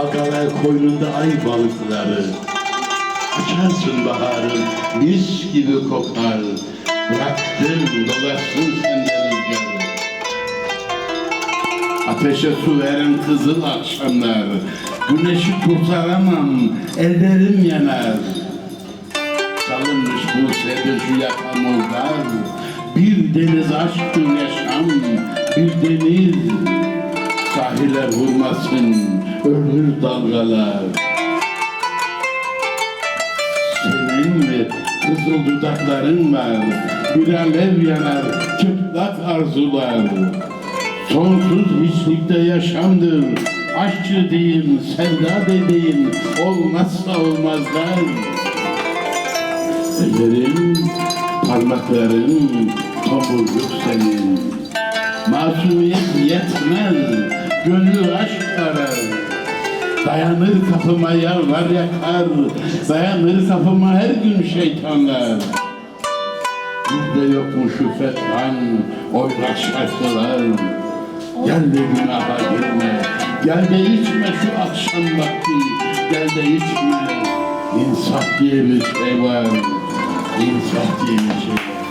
Dalgalar koynunda ay balıkları. Açarsın baharın mis gibi kokar. Bıraktın dolaşsın senden rüzgarı. Ateşe su veren kızıl akşamlar. Güneşi kurtaramam ellerim yanar. Çalınmış bu sevdacı yakamozlar Bir deniz aşktır yaşam Bir deniz. Sahile vurmasın ölür dalgalar Senin mi? Kızıl dudakların var. Bir alev yanar çıplak arzular. Sonsuz hiçlikte yaşamdır. Aşkçı deyin, sevda dediğin Olmazsa olmazlar. Ellerin, parmakların tomurcuk senin. Masumiyet yetmez, gönül aşk arar Dayanır kapıma yalvar yakar. Dayanır kapıma her gün şeytanlar. Bizde yok mu şu fethan, oynak şarkılar. Gel de günaha girme, gel de içme şu akşam vakti. Gel de içme, insaf diye bir şey var İnsaf diye bir şey var